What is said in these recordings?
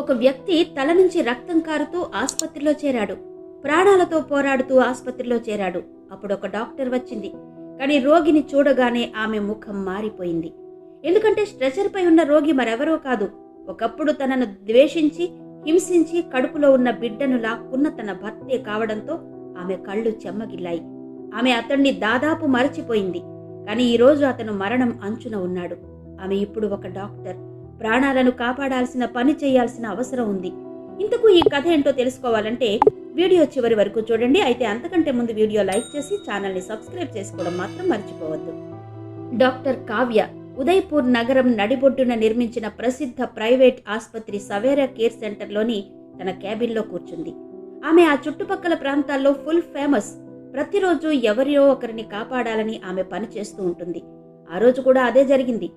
ఒక వ్యక్తి తల నుంచి రక్తం కారుతూ ఆసుపత్రిలో చేరాడు. ప్రాణాలతో పోరాడుతూ ఆసుపత్రిలో చేరాడు. అప్పుడు ఒక డాక్టర్ వచ్చింది. కానీ రోగిని చూడగానే ఆమె ముఖం మారిపోయింది. ఎందుకంటే స్ట్రెచర్పై ఉన్న రోగి మరెవరో కాదు. ఒకప్పుడు తనను ద్వేషించి హింసించి కడుపులో ఉన్న బిడ్డను లాక్కున్న తన భర్తే కావడంతో ఆమె కళ్ళు చెమ్మగిల్లాయి. ఆమె అతన్ని దాదాపు మరచిపోయింది. కానీ ఈరోజు అతను మరణం అంచున ఉన్నాడు. ఆమె ఇప్పుడు ఒక డాక్టర్. ప్రాణాలను కాపాడాల్సిన పని చేయాల్సిన అవసరం ఉంది. ఇంతకు ఈ కథ ఏంటో తెలుసుకోవాలంటే వీడియో చివరి వరకు చూడండి. అయితే అంతకంటే ముందు వీడియో లైక్ చేసి ఛానల్ని సబ్స్క్రైబ్ చేసుకోవడం మాత్రం మర్చిపోవద్దు. డాక్టర్ కావ్య ఉదయ్పూర్ నగరం నడిబొడ్డున నిర్మించిన ప్రసిద్ధ ప్రైవేట్ ఆసుపత్రి సవేరా కేర్ సెంటర్లోని తన క్యాబిన్లో కూర్చుంది. ఆమె ఆ చుట్టుపక్కల ప్రాంతాల్లో ఫుల్ ఫేమస్. ప్రతిరోజు ఎవరియో ఒకరిని కాపాడాలని ఆమె పని చేస్తూ ఉంటుంది. ఆ రోజు కూడా అదే జరిగింది.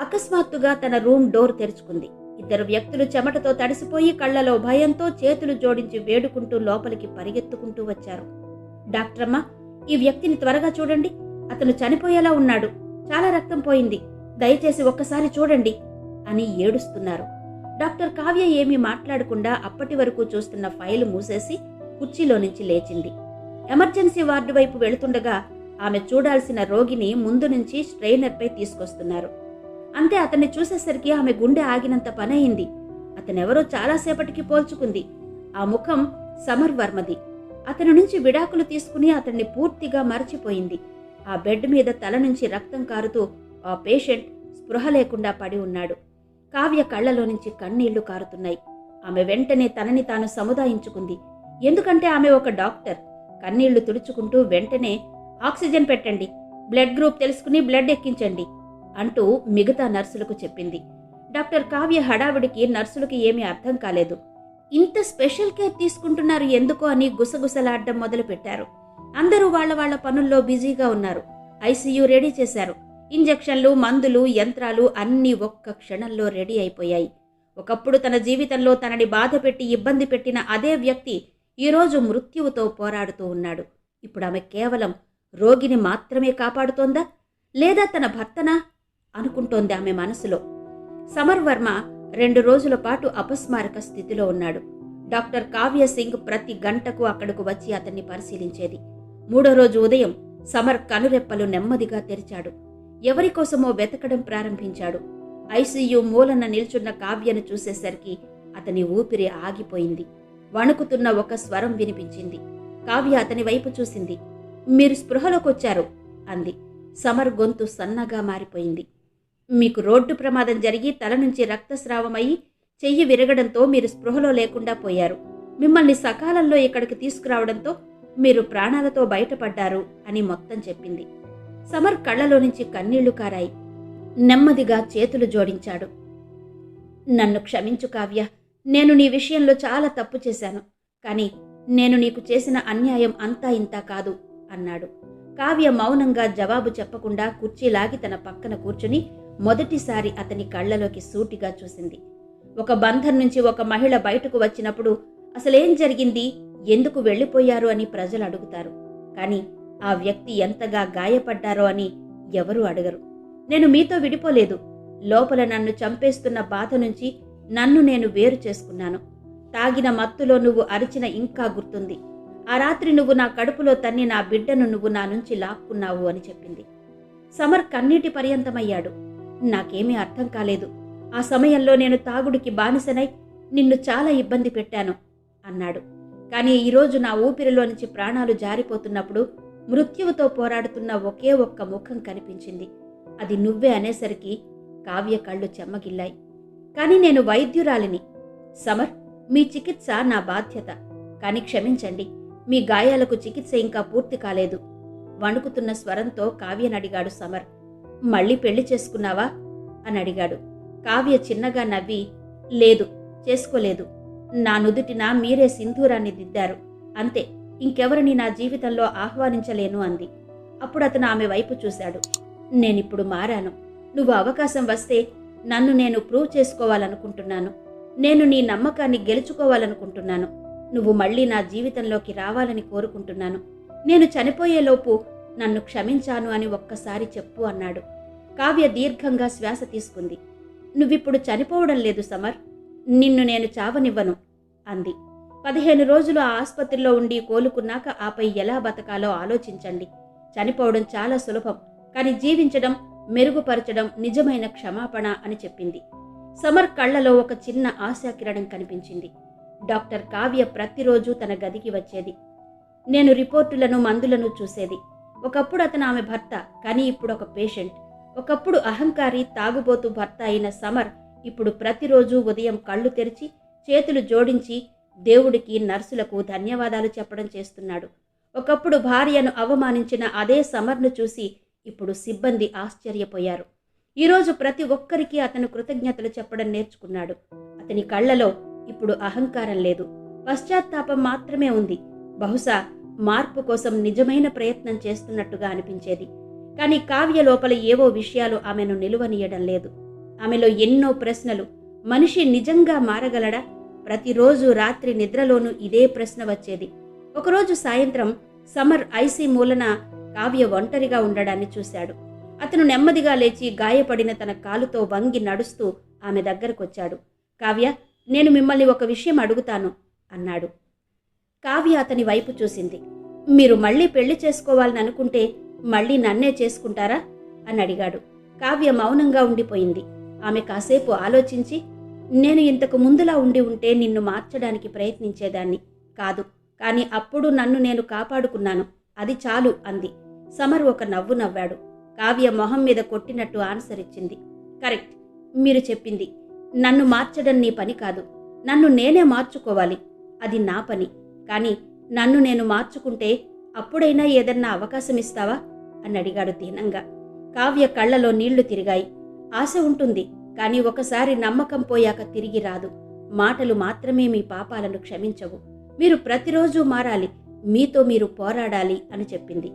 అకస్మాత్తుగా తన రూమ్ డోర్ తెరుచుకుంది. ఇద్దరు వ్యక్తులు చెమటతో తడిసిపోయి కళ్ళలో భయంతో చేతులు జోడించి వేడుకుంటూ లోపలికి పరిగెత్తుకుంటూ వచ్చారు. డాక్టరమ్మ ఈ వ్యక్తిని త్వరగా చూడండి. అతను చనిపోయేలా ఉన్నాడు. చాలా రక్తం పోయింది. దయచేసి ఒక్కసారి చూడండి అని ఏడుస్తున్నారు. డాక్టర్ కావ్య ఏమీ మాట్లాడకుండా అప్పటి వరకు చూస్తున్న ఫైలు మూసేసి కుర్చీలో నుంచి లేచింది. ఎమర్జెన్సీ వార్డు వైపు వెళుతుండగా ఆమె చూడాల్సిన రోగిని ముందు నుంచి స్ట్రైనర్పై తీసుకొస్తున్నారు. అంతే అతన్ని చూసేసరికి ఆమె గుండె ఆగినంత పనయింది. అతనెవరో చాలాసేపటికి పోల్చుకుంది. ఆ ముఖం సమర్ వర్మది. అతని నుంచి విడాకులు తీసుకుని అతన్ని పూర్తిగా మరచిపోయింది. ఆ బెడ్ మీద తల నుంచి రక్తం కారుతూ ఆ పేషెంట్ స్పృహ లేకుండా పడి ఉన్నాడు. కావ్య కళ్ళలో నుంచి కన్నీళ్ళు కారుతున్నాయి. ఆమె వెంటనే తనని తాను సముదాయించుకుంది. ఎందుకంటే ఆమె ఒక డాక్టర్. కన్నీళ్ళు తుడుచుకుంటూ వెంటనే ఆక్సిజన్ పెట్టండి. బ్లడ్ గ్రూప్ తెలుసుకుని బ్లడ్ ఎక్కించండి. అంటూ మిగతా నర్సులకు చెప్పింది. డాక్టర్ కావ్య హడావిడికి నర్సులకి ఏమీ అర్థం కాలేదు. ఇంత స్పెషల్ కేర్ తీసుకుంటున్నారు ఎందుకు అని గుసగుసలాడడం మొదలుపెట్టారు. అందరూ వాళ్ళ వాళ్ళ పనుల్లో బిజీగా ఉన్నారు. ఐసీయూ రెడీ చేశారు. ఇంజెక్షన్లు మందులు యంత్రాలు అన్నీ ఒక్క క్షణంలో రెడీ అయిపోయాయి. ఒకప్పుడు తన జీవితంలో తనని బాధ పెట్టి ఇబ్బంది పెట్టిన అదే వ్యక్తి ఈరోజు మృత్యువుతో పోరాడుతూ ఉన్నాడు. ఇప్పుడు ఆమె కేవలం రోగిని మాత్రమే కాపాడుతోందా? లేదా తన భర్తనా? అనుకుంటోంది ఆమె మనసులో. సమర్ వర్మ రెండు రోజుల పాటు అపస్మారక స్థితిలో ఉన్నాడు. డాక్టర్ కావ్య సింగ్ ప్రతి గంటకు అక్కడకు వచ్చి అతన్ని పరిశీలించేది. మూడో రోజు ఉదయం సమర్ కనురెప్పలు నెమ్మదిగా తెరిచాడు. ఎవరికోసమో వెతకడం ప్రారంభించాడు. ఐసీయూ మూలన నిల్చున్న కావ్యను చూసేసరికి అతని ఊపిరి ఆగిపోయింది. వణుకుతున్న ఒక స్వరం వినిపించింది. కావ్య అతని వైపు చూసింది. మీరు స్పృహలోకొచ్చారు అంది. సమర్ గొంతు సన్నగా మారిపోయింది. మీకు రోడ్డు ప్రమాదం జరిగి తల నుంచి రక్తస్రావమై చెయ్యి విరగడంతో మీరు స్పృహలో లేకుండా పోయారు. మిమ్మల్ని సకాలంలో ఇక్కడికి తీసుకురావడంతో మీరు ప్రాణాలతో బయటపడ్డారు అని మొత్తం చెప్పింది. సమర్ కళ్ళలో నుంచి కన్నీళ్ళు కారాయి. నెమ్మదిగా చేతులు జోడించాడు. నన్ను క్షమించు కావ్య నేను నీ విషయంలో చాలా తప్పు చేశాను కానీ నేను నీకు చేసిన అన్యాయం అంతా ఇంతా కాదు అన్నాడు. కావ్య మౌనంగా జవాబు చెప్పకుండా కుర్చీ లాగి తన పక్కన కూర్చుని మొదటిసారి అతని కళ్ళలోకి సూటిగా చూసింది. ఒక బంధం నుంచి ఒక మహిళ బయటకు వచ్చినప్పుడు అసలేం జరిగింది? ఎందుకు వెళ్ళిపోయారు? అని ప్రజలు అడుగుతారు. కానీ ఆ వ్యక్తి ఎంతగా గాయపడ్డారో అని ఎవరూ అడగరు. నేను మీతో విడిపోలేదు. లోపల నన్ను చంపేస్తున్న బాధ నుంచి నన్ను నేను వేరు చేసుకున్నాను. తాగిన మత్తులో నువ్వు అరిచిన ఇంకా గుర్తుంది. ఆ రాత్రి నువ్వు నా కడుపులో తన్ని నా బిడ్డను నువ్వు నా నుంచి లాక్కున్నావు అని చెప్పింది. సమర్ కన్నీటి పర్యంతమయ్యాడు. నాకేమీ అర్థం కాలేదు. ఆ సమయంలో నేను తాగుడికి బానిసనై నిన్ను చాలా ఇబ్బంది పెట్టాను అన్నాడు. కానీ ఈరోజు నా ఊపిరిలో నుంచి ప్రాణాలు జారిపోతున్నప్పుడు మృత్యువుతో పోరాడుతున్న ఒకే ఒక్క ముఖం కనిపించింది. అది నువ్వే అనేసరికి కావ్య కళ్ళు చెమ్మగిల్లాయి. కానీ నేను వైద్యురాలిని. సమర్ మీ చికిత్స నా బాధ్యత. కానీ క్షమించండి మీ గాయాలకు చికిత్స ఇంకా పూర్తి కాలేదు. వణుకుతున్న స్వరంతో కావ్యనడిగాడు సమర్. మళ్ళీ పెళ్ళి చేసుకున్నావా? అని అడిగాడు. కావ్య చిన్నగా నవ్వి లేదు చేసుకోలేదు. నా నుదుటిన మీరే సింధూరాన్ని దిద్దారు. అంతే ఇంకెవరిని నా జీవితంలో ఆహ్వానించలేను అంది. అప్పుడు అతను ఆమె వైపు చూశాడు. నేనిప్పుడు మారాను. నువ్వు అవకాశం వస్తే నన్ను నేను ప్రూవ్ చేసుకోవాలనుకుంటున్నాను. నేను నీ నమ్మకాన్ని గెలుచుకోవాలనుకుంటున్నాను. నువ్వు మళ్ళీ నా జీవితంలోకి రావాలని కోరుకుంటున్నాను. నేను చనిపోయేలోపు నన్ను క్షమించాను అని ఒక్కసారి చెప్పు అన్నాడు. కావ్య దీర్ఘంగా శ్వాస తీసుకుంది. నువ్విప్పుడు చనిపోవడం లేదు సమర్. నిన్ను నేను చావనివ్వను అంది. పదిహేను రోజులు ఆ ఆసుపత్రిలో ఉండి కోలుకున్నాక ఆపై ఎలా బతకాలో ఆలోచించండి. చనిపోవడం చాలా సులభం కానీ జీవించడం మెరుగుపరచడం నిజమైన క్షమాపణ అని చెప్పింది. సమర్ కళ్ళలో ఒక చిన్న ఆశాకిరణం కనిపించింది. డాక్టర్ కావ్య ప్రతిరోజు తన గదికి వచ్చేది. నేను రిపోర్టులను మందులను చూసేది. ఒకప్పుడు అతను ఆమె భర్త కానీ ఇప్పుడు ఒక పేషెంట్. ఒకప్పుడు అహంకారి తాగుబోతు భర్త అయిన సమర్ ఇప్పుడు ప్రతిరోజు ఉదయం కళ్ళు తెరిచి చేతులు జోడించి దేవుడికి నర్సులకు ధన్యవాదాలు చెప్పడం చేస్తున్నాడు. ఒకప్పుడు భార్యను అవమానించిన అదే సమర్ను చూసి ఇప్పుడు సిబ్బంది ఆశ్చర్యపోయారు. ఈరోజు ప్రతి ఒక్కరికి అతను కృతజ్ఞతలు చెప్పడం నేర్చుకున్నాడు. అతని కళ్ళలో ఇప్పుడు అహంకారం లేదు. పశ్చాత్తాపం మాత్రమే ఉంది. బహుశా మార్పు కోసం నిజమైన ప్రయత్నం చేస్తున్నట్టుగా అనిపించేది. కానీ కావ్య లోపల ఏవో విషయాలు ఆమెను నిలువనీయడం లేదు. ఆమెలో ఎన్నో ప్రశ్నలు. మనిషి నిజంగా మారగలడా? ప్రతిరోజు రాత్రి నిద్రలోనూ ఇదే ప్రశ్న వచ్చేది. ఒకరోజు సాయంత్రం సమర్ ఐసీ మూలన కావ్య ఒంటరిగా ఉండడాన్ని చూశాడు. అతను నెమ్మదిగా లేచి గాయపడిన తన కాలుతో వంగి నడుస్తూ ఆమె దగ్గరకొచ్చాడు. కావ్య నేను మిమ్మల్ని ఒక విషయం అడుగుతాను అన్నాడు. కావ్య అతని వైపు చూసింది. మీరు మళ్ళీ పెళ్ళి చేసుకోవాలని అనుకుంటే మళ్ళీ నన్నే చేసుకుంటారా? అని అడిగాడు. కావ్య మౌనంగా ఉండిపోయింది. ఆమె కాసేపు ఆలోచించి నేను ఇంతకు ముందులా ఉండి ఉంటే నిన్ను మార్చడానికి ప్రయత్నించేదాన్ని కాదు కానీ అప్పుడు నన్ను నేను కాపాడుకున్నాను. అది చాలు అంది. సమర్ ఒక నవ్వు నవ్వాడు. కావ్య మొహం మీద కొట్టినట్టు ఆన్సర్ ఇచ్చింది. కరెక్ట్ మీరు చెప్పింది. నన్ను మార్చడం నీ పని కాదు. నన్ను నేనే మార్చుకోవాలి. అది నా పని. కానీ నన్ను నేను మార్చుకుంటే అప్పుడైనా ఏదన్నా అవకాశం ఇస్తావా? అని అడిగాడు దీనంగా. కావ్య కళ్ళలో నీళ్ళు తిరిగాయి. ఆశ ఉంటుంది కానీ ఒకసారి నమ్మకం పోయాక తిరిగి రాదు. మాటలు మాత్రమే మీ పాపాలను క్షమించవు. మీరు ప్రతిరోజు మారాలి మీతో మీరు పోరాడాలి అని చెప్పింది.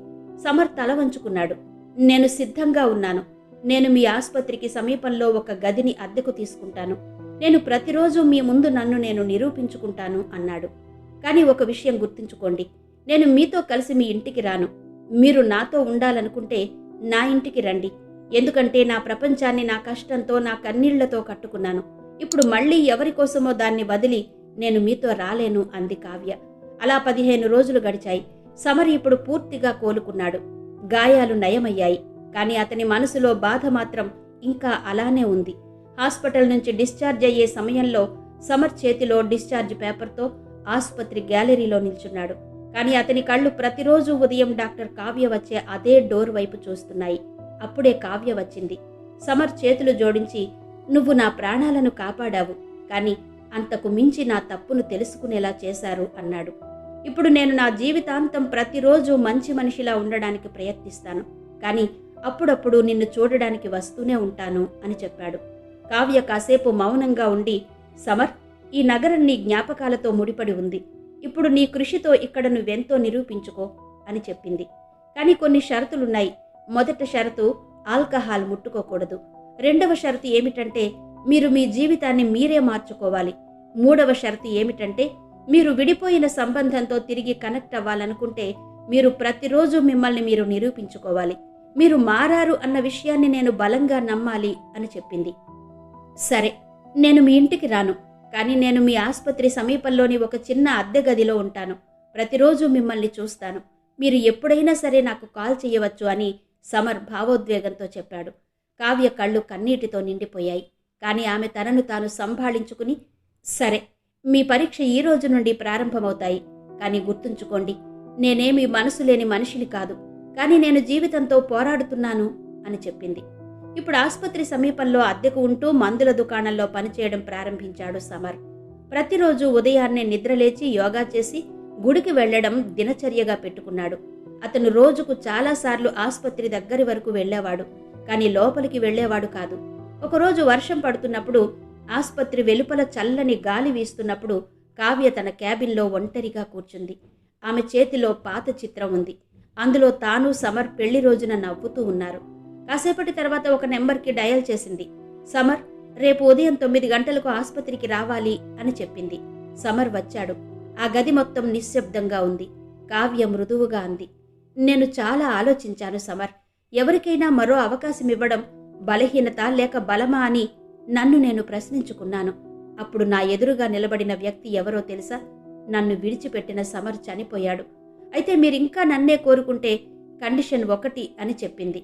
సమర్ తల వంచుకున్నాడు. నేను సిద్ధంగా ఉన్నాను. నేను మీ ఆసుపత్రికి సమీపంలో ఒక గదిని అద్దెకు తీసుకుంటాను. నేను ప్రతిరోజు మీ ముందు నన్ను నేను నిరూపించుకుంటాను అన్నాడు. కానీ ఒక విషయం గుర్తుంచుకోండి. నేను మీతో కలిసి మీ ఇంటికి రాను. మీరు నాతో ఉండాలనుకుంటే నా ఇంటికి రండి. ఎందుకంటే నా ప్రపంచాన్ని నా కష్టంతో నా కన్నీళ్ళతో కట్టుకున్నాను. ఇప్పుడు మళ్ళీ ఎవరి కోసమో దాన్ని వదిలి నేను మీతో రాలేను అంది కావ్య. అలా పదిహేను రోజులు గడిచాయి. సమర్ ఇప్పుడు పూర్తిగా కోలుకున్నాడు. గాయాలు నయమయ్యాయి. కానీ అతని మనసులో బాధ మాత్రం ఇంకా అలానే ఉంది. హాస్పిటల్ నుంచి డిశ్చార్జ్ అయ్యే సమయంలో సమర్ చేతిలో డిశ్చార్జ్ పేపర్తో ఆసుపత్రి గ్యాలరీలో నిల్చున్నాడు. కానీ అతని కళ్ళు ప్రతిరోజు ఉదయం డాక్టర్ కావ్య వచ్చే అదే డోర్ వైపు చూస్తున్నాయి. అప్పుడే కావ్య వచ్చింది. సమర్ చేతులు జోడించి నువ్వు నా ప్రాణాలను కాపాడావు కానీ అంతకు మించి నా తప్పును తెలుసుకునేలా చేశారు అన్నాడు. ఇప్పుడు నేను నా జీవితాంతం ప్రతిరోజు మంచి మనిషిలా ఉండడానికి ప్రయత్నిస్తాను కానీ అప్పుడప్పుడు నిన్ను చూడడానికి వస్తూనే ఉంటాను అని చెప్పాడు. కావ్య కాసేపు మౌనంగా ఉండి సమర్ ఈ నగరం నీ జ్ఞాపకాలతో ముడిపడి ఉంది. ఇప్పుడు నీ కృషితో ఇక్కడ నువ్వెంతో నిరూపించుకో అని చెప్పింది. కానీ కొన్ని షరతులున్నాయి. మొదట షరతు ఆల్కహాల్ ముట్టుకోకూడదు. రెండవ షరతు ఏమిటంటే మీరు మీ జీవితాన్ని మీరే మార్చుకోవాలి. మూడవ షరతు ఏమిటంటే మీరు విడిపోయిన సంబంధంతో తిరిగి కనెక్ట్ అవ్వాలనుకుంటే మీరు ప్రతిరోజు మిమ్మల్ని మీరు నిరూపించుకోవాలి. మీరు మారారు అన్న విషయాన్ని నేను బలంగా నమ్మాలి అని చెప్పింది. సరే నేను మీ ఇంటికి రాను. కానీ నేను మీ ఆసుపత్రి సమీపంలోని ఒక చిన్న అద్దె గదిలో ఉంటాను. ప్రతిరోజు మిమ్మల్ని చూస్తాను. మీరు ఎప్పుడైనా సరే నాకు కాల్ చేయవచ్చు అని సమర్ భావోద్వేగంతో చెప్పాడు. కావ్య కళ్ళు కన్నీటితో నిండిపోయాయి. కానీ ఆమె తనను తాను సంభాళించుకుని సరే మీ పరీక్ష ఈ రోజు నుండి ప్రారంభమవుతాయి. కానీ గుర్తుంచుకోండి నేనేమి మనసు లేని మనిషిని కాదు. కానీ నేను జీవితంతో పోరాడుతున్నాను అని చెప్పింది. ఇప్పుడు ఆసుపత్రి సమీపంలో అద్దెకు ఉంటూ మందుల దుకాణంలో పనిచేయడం ప్రారంభించాడు సమర్. ప్రతిరోజు ఉదయాన్నే నిద్రలేచి యోగా చేసి గుడికి వెళ్ళడం దినచర్యగా పెట్టుకున్నాడు. అతను రోజుకు చాలాసార్లు ఆసుపత్రి దగ్గరి వరకు వెళ్ళేవాడు కానీ లోపలికి వెళ్ళేవాడు కాదు. ఒకరోజు వర్షం పడుతున్నప్పుడు ఆసుపత్రి వెలుపల చల్లని గాలి వీస్తున్నప్పుడు కావ్య తన క్యాబిన్లో ఒంటరిగా కూర్చుంది. ఆమె చేతిలో పాత చిత్రం ఉంది. అందులో తాను సమర్ పెళ్ళి రోజున నవ్వుతూ ఉన్నారు. కాసేపటి తర్వాత ఒక నెంబర్కి డయల్ చేసింది. సమర్ రేపు ఉదయం తొమ్మిది గంటలకు ఆసుపత్రికి రావాలి అని చెప్పింది. సమర్ వచ్చాడు. ఆ గది మొత్తం నిశ్శబ్దంగా ఉంది. కావ్య మృదువుగా అంది. నేను చాలా ఆలోచించాను సమర్. ఎవరికైనా మరో అవకాశం ఇవ్వడం బలహీనత లేక బలమా అని నన్ను నేను ప్రశ్నించుకున్నాను. అప్పుడు నా ఎదురుగా నిలబడిన వ్యక్తి ఎవరో తెలుసా? నన్ను విడిచిపెట్టిన సమర్ చనిపోయాడు. అయితే మీరింకా నన్నే కోరుకుంటే కండిషన్ ఒకటి అని చెప్పింది.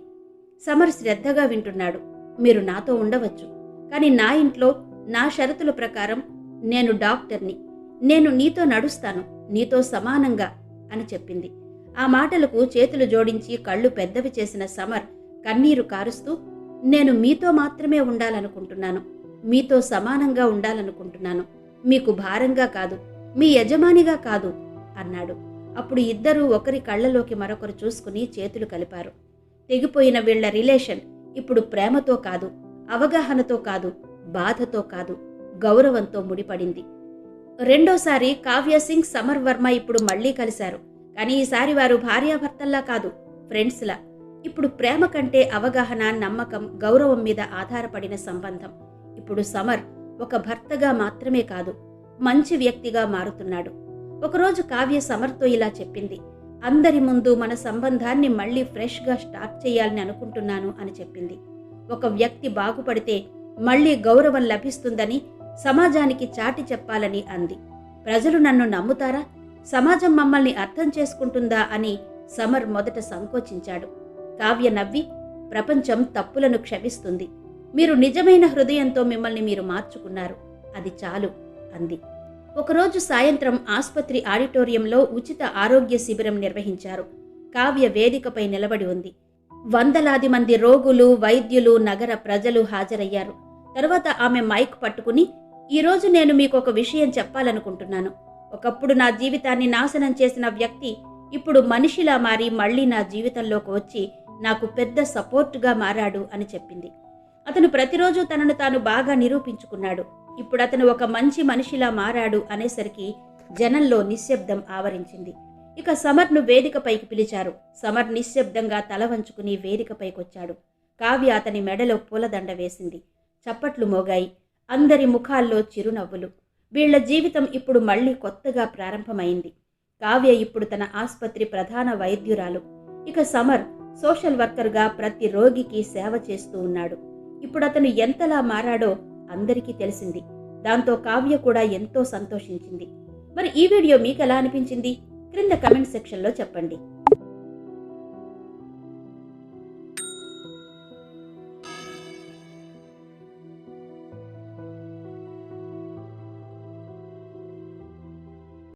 సమర్ శ్రద్ధగా వింటున్నాడు. మీరు నాతో ఉండవచ్చు. కానీ నా ఇంట్లో నా షరతుల ప్రకారం నేను డాక్టర్ని. నేను నీతో నడుస్తాను నీతో సమానంగా అని చెప్పింది. ఆ మాటలకు చేతులు జోడించి కళ్ళు పెద్దవి చేసిన సమర్ కన్నీరు కారుస్తూ నేను మీతో మాత్రమే ఉండాలనుకుంటున్నాను. మీతో సమానంగా ఉండాలనుకుంటున్నాను. మీకు భారంగా కాదు మీ యజమానిగా కాదు అన్నాడు. అప్పుడు ఇద్దరూ ఒకరి కళ్ళలోకి మరొకరు చూసుకుని చేతులు కలిపారు. తెగిపోయిన వీళ్ళ రిలేషన్ ఇప్పుడు ప్రేమతో కాదు అవగాహనతో కాదు బాధతో కాదు గౌరవంతో ముడిపడింది. రెండోసారి కావ్య సింగ్ సమర్ వర్మ ఇప్పుడు మళ్ళీ కలిశారు. కానీ ఈసారి వారు భార్యాభర్తల్లా కాదు ఫ్రెండ్స్లా. ఇప్పుడు ప్రేమ కంటే అవగాహన నమ్మకం గౌరవం మీద ఆధారపడిన సంబంధం. ఇప్పుడు సమర్ ఒక భర్తగా మాత్రమే కాదు మంచి వ్యక్తిగా మారుతున్నాడు. ఒకరోజు కావ్య సమర్తో ఇలా చెప్పింది. అందరి ముందు మన సంబంధాన్ని మళ్ళీ ఫ్రెష్గా స్టార్ట్ చేయాలని అనుకుంటున్నాను అని చెప్పింది. ఒక వ్యక్తి బాగుపడితే మళ్ళీ గౌరవం లభిస్తుందని సమాజానికి చాటి చెప్పాలని అంది. ప్రజలు నన్ను నమ్ముతారా? సమాజం మమ్మల్ని అర్థం చేసుకుంటుందా అని సమర్ మొదట సంకోచించాడు. కావ్య నవ్వి ప్రపంచం తప్పులను క్షమిస్తుంది. మీరు నిజమైన హృదయంతో మిమ్మల్ని మీరు మార్చుకున్నారు. అది చాలు అంది. ఒకరోజు సాయంత్రం ఆసుపత్రి ఆడిటోరియంలో ఉచిత ఆరోగ్య శిబిరం నిర్వహించారు. కావ్య వేదికపై నిలబడి ఉంది. వందలాది మంది రోగులు వైద్యులు నగర ప్రజలు హాజరయ్యారు. తరువాత ఆమె మైక్ పట్టుకుని ఈరోజు నేను మీకు ఒక విషయం చెప్పాలనుకుంటున్నాను. ఒకప్పుడు నా జీవితాన్ని నాశనం చేసిన వ్యక్తి ఇప్పుడు మనిషిలా మారి మళ్ళీ నా జీవితంలోకి వచ్చి నాకు పెద్ద సపోర్టుగా మారాడు అని చెప్పింది. అతను ప్రతిరోజు తనను తాను బాగా నిరూపించుకున్నాడు. ఇప్పుడు అతను ఒక మంచి మనిషిలా మారాడు అనేసరికి జనంలో నిశ్శబ్దం ఆవరించింది. ఇక సమర్ను వేదికపైకి పిలిచారు. సమర్ నిశ్శబ్దంగా తల వంచుకుని వేదికపైకొచ్చాడు. కావ్య అతని మెడలో పూలదండ వేసింది. చప్పట్లు మోగాయి. అందరి ముఖాల్లో చిరునవ్వులు. వీళ్ళ జీవితం ఇప్పుడు మళ్ళీ కొత్తగా ప్రారంభమైంది. కావ్య ఇప్పుడు తన ఆసుపత్రి ప్రధాన వైద్యురాలు. ఇక సమర్ సోషల్ వర్కర్గా ప్రతి రోగికి సేవ చేస్తూ ఉన్నాడు. ఇప్పుడు అతను ఎంతలా మారాడో అందరికీ తెలిసింది. దాంతో కావ్య కూడా ఎంతో సంతోషించింది. మరి ఈ వీడియో మీకు ఎలా అనిపించింది? క్రింద కమెంట్ సెక్షన్లో చెప్పండి.